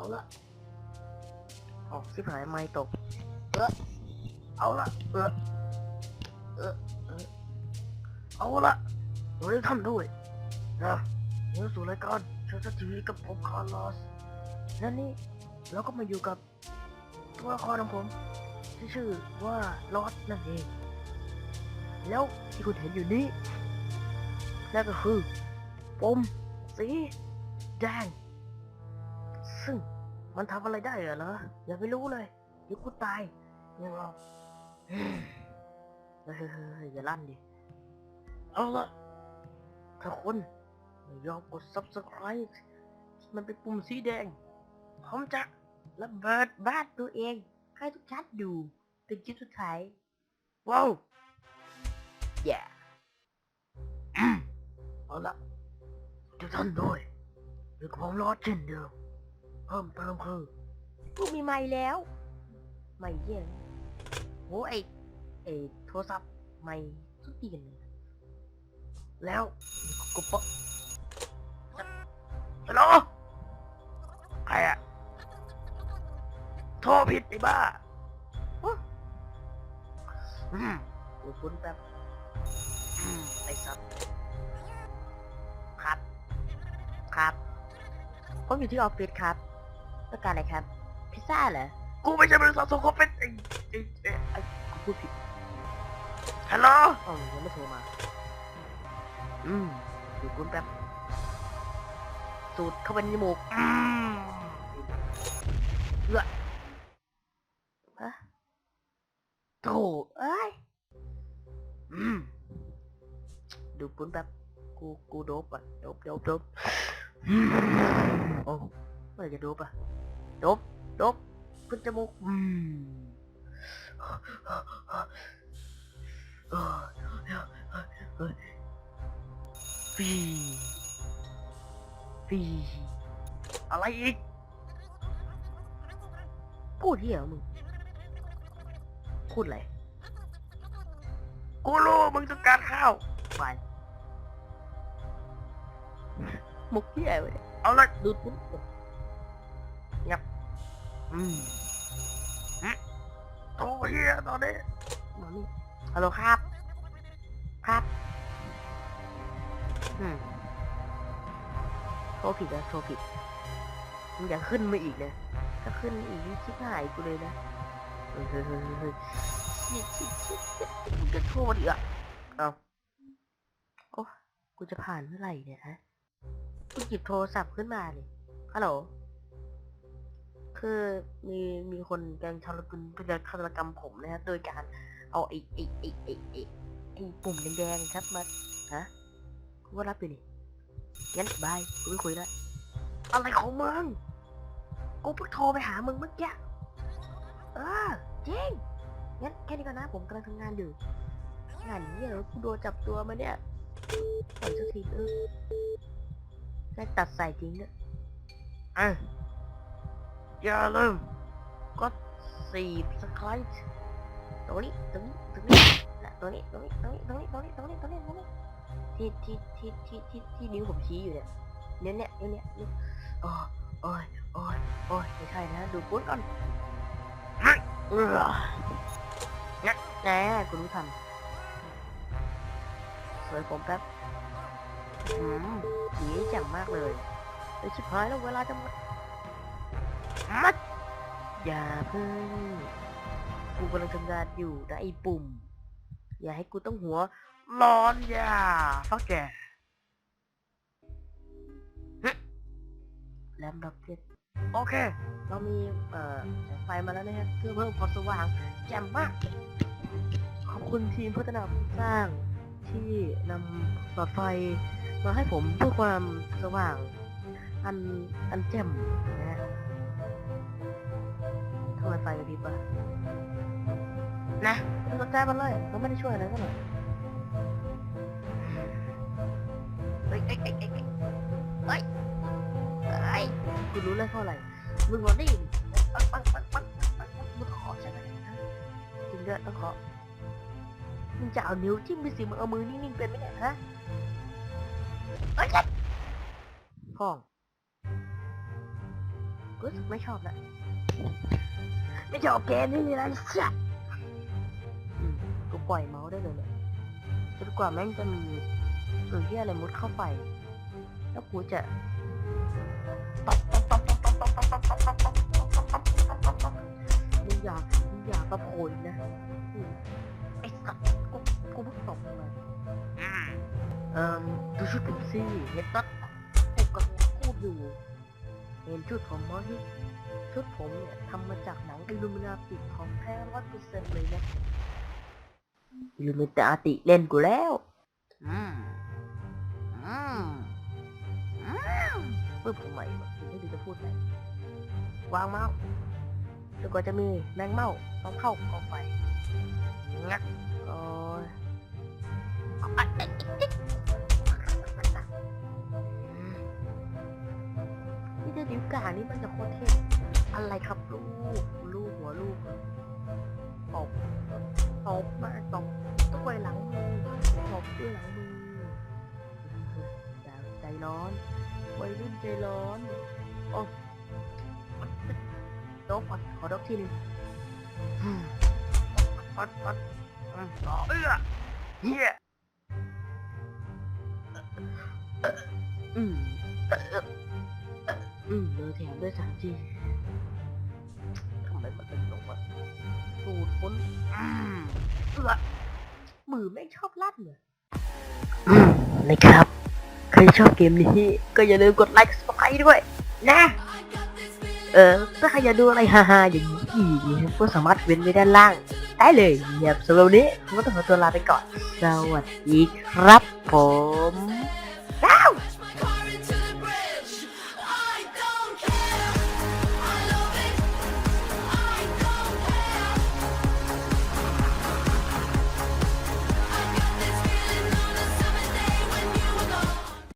เอาละออกสิบหายไม่ตก เออเอาละเออเออเออเอาละเราได้ทำด้วยนะเมื่อสู่รายการเชิญทีวีกับผมคาร์ลอสและนี่เราก็มาอยู่กับตัวละครของผมที่ชื่อว่าลอสนั่นเอง แล้วที่คุณเห็นอยู่นี้นั่นก็คือปมสีแดง ซึ่งมันทำอะไรได้เหรอ อย่าไปรู้เลยเดี๋ยวกูตายยังเราเฮ้ยเฮ้ยเฮ้ยอย่าลั่นดิ เอาละถ้าคนไม่ยอมกด subscribe ที่มันเป็นปุ่มสีแดง ผมจะระเบิดบ้านตัวเอง ให้ทุกท่านดูเป็นคลิปสุดท้าย ว้าวแย่เอาละทุกท่านด้วยเรื่องของรอดเช่นเดิม เพิ่มเติมคือกูมีไม้แล้วไม่เยี่ยงโหไอไอโทรศัพท์ไม่ทุกทีกันเลยแล้วกูปะฮัลโหลใครอะโทรผิดไอ้บ้าอุ๊ยอืมกูคุ้นแบบอืมไอ้สัตว์ครับ ครับผมอยู่ที่ออฟฟิศครับ ต้องการอะไรครับ พิซซ่าเหรอ กูไม่ใช่บริษัทส่งของเป็นไอ้ไอ้ไอ้ไอ้กูพูดผิดฮัลโหลอ๋อยังไม่โทรมา อืมดูคุณแป๊บ สูดเข้าไปในจมูกอืมเอื้อฮะโถเอ้ย อืม ดูคุณแป๊บ กู กูโดบอะ โดบโดบโดบอืมโอ้เมื่อไหร่จะโดบอะโดบดบขึ้นจมูกอืมฟีฟีอะไรอีก พูดเหี้ยมึง พูดอะไร กูรู้มึงต้องการข้าวไปมุกเหี้ยวะเนี่ยเอาละดูดปุ๊บ อืมฮะโทรเฮียตอนนี้มานี่ฮัลโหลครับ ครับอืมโทรผิดนะโทรผิดมึงอย่าขึ้นมาอีกนะถ้าขึ้นอีกนี่ชิบหายกูเลยนะเฮ้ยเฮ้ยเฮ้ยเฮ้ยชิดชิดชิดชิดมึงจะโทรดิอะเอาโอ้กูจะผ่านเมื่อไหร่เนี่ยฮะกูหยิบโทรศัพท์ขึ้นมาเลยฮัลโหล คือมีมีคนกำลังทำรกรรมพยายามฆาตกรรมผมนะฮะโดยการเอาไอ้ไอ้ไอ้ไอ้ไอ้ไอ้ปุ่มแดงๆครับมาฮะกูว่ารับอยู่นี่งั้นบายกูไม่คุยแล้วอะไรของมึงกูเพิ่งโทรไปหามึงเมื่อกี้เออจริงงั้นแค่นี้ก่อนนะผมกำลังทำงานอยู่งานนี้เหรอกูโดนจับตัวมาเนี่ยปล่อยสักทีเออได้ตัดใส่จริงเนี่ยอะ อย่าลืมกดสีสไครต์ตรงนี้ตรงนี้ตรงนี้นะตรงนี้ตรงนี้ตรงนี้ตรงนี้ตรงนี้ตรงนี้ตรงนี้ตรงนี้ที่ที่ที่ที่ที่ที่นิ้วผมชี้อยู่เนี่ยเนี่ยเนี่ยเนี่ยเนี่ยเนี่ยโอ้ยโอ้ยโอ้ยโอ้ยไม่ใช่นะดูปุ้นก่อนเออเนี่ยแน่กูรู้ทันสวยผมแป๊บอืมสีจ่มมากเลยไอ้ชิบหายแล้วเวลาจะ มัดอย่าเพิ่งกูกำลังทำงานอยู่นะไอ้ปุ่ม อย่าให้กูต้องหัวร้อนอย่าฟักแกแลมดับเจ็ดโอเค เรามีเอ่อแสงไฟมาแล้วนะฮะเพื่อเพิ่มความสว่างแจ่มมาก ขอบคุณทีมพัฒนาผู้สร้างที่นำหลอดไฟมาให้ผมเพื่อความสว่างอันอันแจ่มนะฮะ ทำไมไฟกระพริบอะนะไม่สนใจมันเลยมันไม่ได้ช่วยอะไรกันหรอกเฮ้ยเอ้ยเอ้ยเอ้ยเอ้ยเฮ้ยเฮ้ยกูรู้เลยเพราะอะไรมึงวันนี้ปังปังปังปังปังปังมึงขอใช่ไหมฮะจริงด้วยต้องขอมึงจะเอานิ้วจิ้มไปสิมึงเอามือนิ่งๆเป็นไหมเนี่ยฮะเฮ้ยพ่องรู้สึกไม่ชอบแล้ว ไม่ชอบเกมนี่นะเชี่ยกูปล่อยเมาส์ได้เลยเนี่ยจนกว่าแม่งจะมีสื่อที่อะไรมุดเข้าไป แล้วกูจะมึงอย่ามึงอย่าประโผล่นะไอ้สัตว์กูกูเพิ่งตกมาเอ่อดูชุดผมสิเห็นตัดกูกำลังพูดอยู่เห็นชุดผมไหม ชุดผมเนี่ยทำมาจากหนังอิลูมินาติของแท้ร้อยเปอร์เซ็นต์เลยนะอิลูมินาติเล่นกูแล้ว อืม อืม อืมปึ๊บทำไมวะไม่รู้จะพูดอะไรวางเมาส์จนกว่าจะมีแมงเม่าต้องเข้ากองไฟ บมาตบด้วยหลังมือตบด้วยหลังมืออย่าใจร้อนวัยรุ่นใจร้อนโอ้โดบก่อนขอดบทีนึงปัดปัดต่อเอื้อเฮียอืมอืมเลยแถมด้วยสามที สูดพ้นอืมเอือมือไม่ชอบลั่นเลยนะครับ ใครชอบเกมนี้ ก็อย่าลืมกดไลค์สไครต์ด้วย นะ เออ ถ้าใครอยากดูอะไรฮาๆอย่างนี้อีกก็สามารถเว้นไว้ด้านล่าง ได้เลยนะครับสำหรับวันนี้ผมก็ต้องขอตัวลาไปก่อน สวัสดีครับผมว้าว